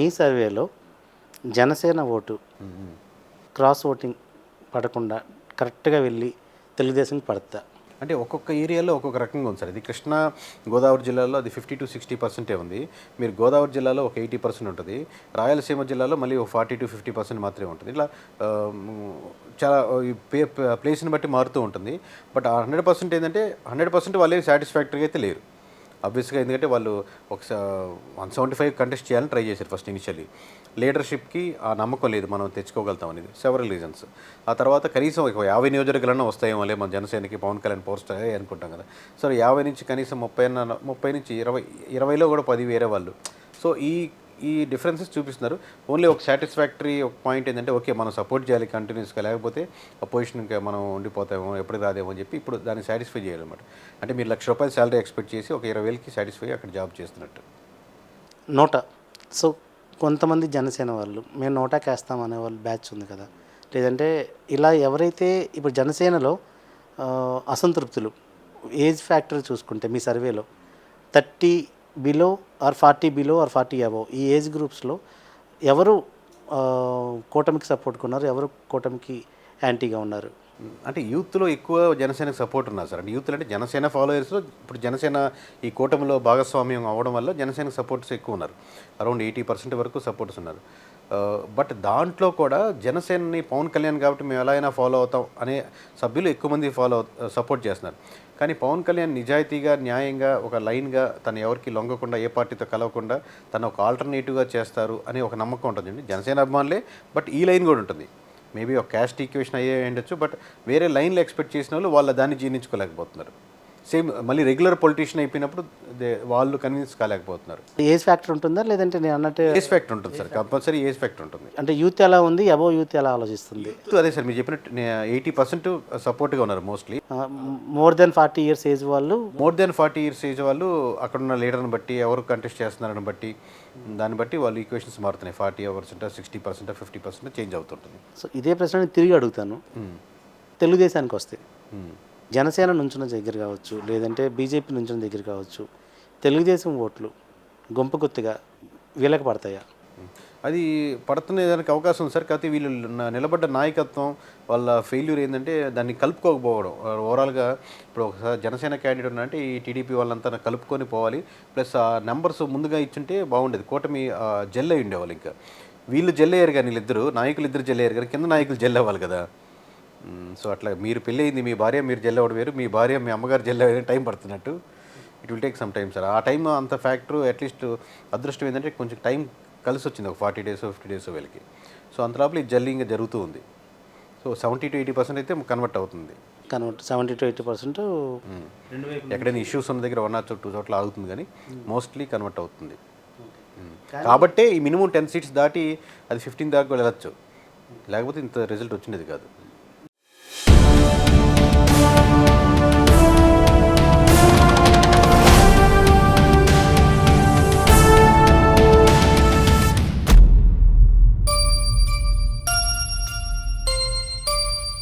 మీ సర్వేలో Janasena vote cross voting పడకుండా కరెక్ట్గా వెళ్ళి తెలుగుదేశంకి పడతా? అంటే ఒక్కొక్క ఏరియాలో ఒక్కొక్క రకంగా ఉంది సార్. ఇది కృష్ణా గోదావరి జిల్లాలో అది ఫిఫ్టీ టు సిక్స్టీ పర్సెంటే ఉంది. మీరు గోదావరి జిల్లాలో ఒక ఎయిటీ పర్సెంట్ ఉంటుంది. రాయలసీమ జిల్లాలో మళ్ళీ ఒక ఫార్టీ టు ఫిఫ్టీ పర్సెంట్ మాత్రమే ఉంటుంది. ఇట్లా చాలా ఈ ప్లే ప్లేస్ని బట్టి మారుతూ ఉంటుంది. బట్ హండ్రెడ్ పర్సెంట్ ఏంటంటే హండ్రెడ్ పర్సెంట్ వాళ్ళే సాటిస్ఫాక్టరీగా అయితే లేరు. అబ్వియస్గా ఎందుకంటే వాళ్ళు ఒక వన్ సెవెంటీ ఫైవ్ కంటెస్ట్ చేయాలని ట్రై చేశారు ఫస్ట్ ఇనిషియల్లీ. లీడర్షిప్కి ఆ నమ్మకం లేదు మనం తెచ్చుకోగలుగుతాం అనేది సెవెరల్ రీజన్స్ ఆ తర్వాత కనీసం ఒక యాభై నియోజకవర్గాలన్నా వస్తాయేమో లే మన జనసేనకి పవన్ కళ్యాణ్ పవర్ స్టార్ అనుకుంటాం కదా. సో యాభై నుంచి కనీసం ముప్పై అన్న ముప్పై నుంచి ఇరవై ఇరవైలో కూడా పది వేరే వాళ్ళు. సో ఈ ఈ డిఫరెన్సెస్ చూపిస్తున్నారు. ఓన్లీ ఒక సాటిస్ఫాక్టరీ ఒక పాయింట్ ఏంటంటే ఓకే మనం సపోర్ట్ చేయాలి కంటిన్యూస్గా లేకపోతే అపోజిషన్కి మనం ఉండిపోతామో ఎప్పుడు రాదేమో అని చెప్పి ఇప్పుడు దాన్ని సాటిస్ఫై చేయాలన్నమాట. అంటే మీరు లక్ష రూపాయలు శాలరీ ఎక్స్పెక్ట్ చేసి ఒక ఇరవై వేలకి సాటిస్ఫై అక్కడ జాబ్ చేస్తున్నట్టు. నోట. సో కొంతమంది జనసేన వాళ్ళు మేము నోటాకి వేస్తాం అనే వాళ్ళు బ్యాచ్ ఉంది కదా. లేదంటే ఇలా ఎవరైతే ఇప్పుడు జనసేనలో అసంతృప్తులు ఏజ్ ఫ్యాక్టర్ చూసుకుంటే మీ సర్వేలో thirty below or forty below or forty above ఈ ఏజ్ గ్రూప్స్లో ఎవరు కూటమికి సపోర్ట్గా ఉన్నారు ఎవరు కూటమికి యాంటీగా ఉన్నారు? అంటే యూత్లో ఎక్కువ జనసేనకు సపోర్ట్ ఉన్నారు సార్. అంటే యూత్ అంటే జనసేన ఫాలోయర్స్లో ఇప్పుడు జనసేన ఈ కూటమిలో భాగస్వామ్యం అవ్వడం వల్ల జనసేన సపోర్ట్స్ ఎక్కువ ఉన్నారు. అరౌండ్ ఎయిటీ పర్సెంట్ వరకు సపోర్ట్స్ ఉన్నారు. బట్ దాంట్లో కూడా జనసేనని పవన్ కళ్యాణ్ కాబట్టి మేము ఎలా అయినా ఫాలో అవుతాం అనే సభ్యులు ఎక్కువ మంది ఫాలో సపోర్ట్ చేస్తున్నారు. కానీ పవన్ కళ్యాణ్ నిజాయితీగా న్యాయంగా ఒక లైన్గా తను ఎవరికి లొంగకుండా ఏ పార్టీతో కలవకుండా తను ఒక ఆల్టర్నేటివ్గా చేస్తారు అనే ఒక నమ్మకం ఉంటుందండి జనసేన అభిమానులే బట్ ఈ లైన్ కూడా ఉంటుంది. మేబీ ఒక క్యాస్ట్ ఈక్వేషన్ అయ్యే ఉండొచ్చు బట్ వేరే లైన్లో ఎక్స్పెక్ట్ చేసిన వాళ్ళు వాళ్ళ దాన్ని జీర్ణించుకోలేకపోతున్నారు. సేమ్ మళ్ళీ రెగ్యులర్ పొలిటీషియన్ అయిపోయినప్పుడు వాళ్ళు కన్విన్స్ కాలేకపోతున్నారు. ఏజ్ ఫ్యాక్టర్ ఉంటుందా? లేదంటే నేను అన్నట్టు ఏజ్ ఫ్యాక్ట్ ఉంటుంది సార్. కంపల్సరీ ఏజ్ ఫ్యాక్ట్ ఉంటుంది. అంటే యూత్ ఎలా ఉంది? అబోవ్ యూత్ ఎలా ఆలోచిస్తుంది? అదే సార్ మీరు చెప్పినట్టు ఎయిటీ పర్సెంట్ సపోర్ట్గా ఉన్నారు mostly. More than forty years age వాళ్ళు? More than forty years age వాళ్ళు అక్కడున్న లీడర్ని బట్టి ఎవరు కంటెస్ట్ చేస్తున్నారని బట్టి దాన్ని బట్టి వాళ్ళు ఈక్వేషన్స్ మారుతున్నాయి. Forty percent sixty percent fifty percent change అవుతుంటుంది. సో ఇదే ప్రశ్న నేను తిరిగి అడుగుతాను. తెలుగుదేశానికి వస్తే జనసేన నుంచిన దగ్గర కావచ్చు లేదంటే బీజేపీ నుంచిన దగ్గర కావచ్చు తెలుగుదేశం ఓట్లు గుంపు గుత్తిగా వీళ్ళకి పడతాయా? అది పడుతున్న దానికి అవకాశం ఉంది సార్. కాకపోతే వీళ్ళు నిలబడ్డ నాయకత్వం వాళ్ళ ఫెయిల్యూర్ ఏంటంటే దాన్ని కలుపుకోకపోవడం. ఓవరాల్గా ఇప్పుడు ఒకసారి జనసేన క్యాండిడేట్ ఉన్నారంటే ఈ టీడీపీ వాళ్ళంతా కలుపుకొని పోవాలి. ప్లస్ ఆ నెంబర్స్ ముందుగా ఇచ్చుంటే బాగుండేది. కూటమి జెల్ అయి ఉండేవాళ్ళు ఇంకా. వీళ్ళు జెల్ అయ్యారు కానీ వీళ్ళిద్దరు నాయకులు ఇద్దరు జెల్ అయ్యారు కానీ కింద నాయకులు జెల్ అవ్వాలి కదా. సో అట్లా మీరు పెళ్ళి అయింది మీ భార్య మీరు జెల్ అవ్వడం వేరు మీ భార్య మీ అమ్మగారు జెల్ అవ్వడం time పడుతున్నట్టు. It will take some time sir ఆ టైం అంత ఫ్యాక్టర్ అట్లీస్ట్ అదృష్టం ఏంటంటే కొంచెం టైం కలిసి వచ్చింది ఒక ఫార్టీ డేస్ ఫిఫ్టీ డేస్ వీళ్ళకి. సో అంత లోపల ఈ జల్లింగ్ జరుగుతూ ఉంది. So seventy to eighty percent అయితే కన్వర్ట్ అవుతుంది. Convert seventy to eighty percent ఎక్కడైనా ఇష్యూస్ ఉన్న దగ్గర వన్ ఆర్ టూ చోట్ల ఆగుతుంది కానీ మోస్ట్లీ కన్వర్ట్ అవుతుంది. కాబట్టే ఈ మినిమం టెన్ సీట్స్ దాటి అది ఫిఫ్టీన్ దాకా వెళ్ళచ్చు. లేకపోతే ఇంత రిజల్ట్ వచ్చినది కాదు.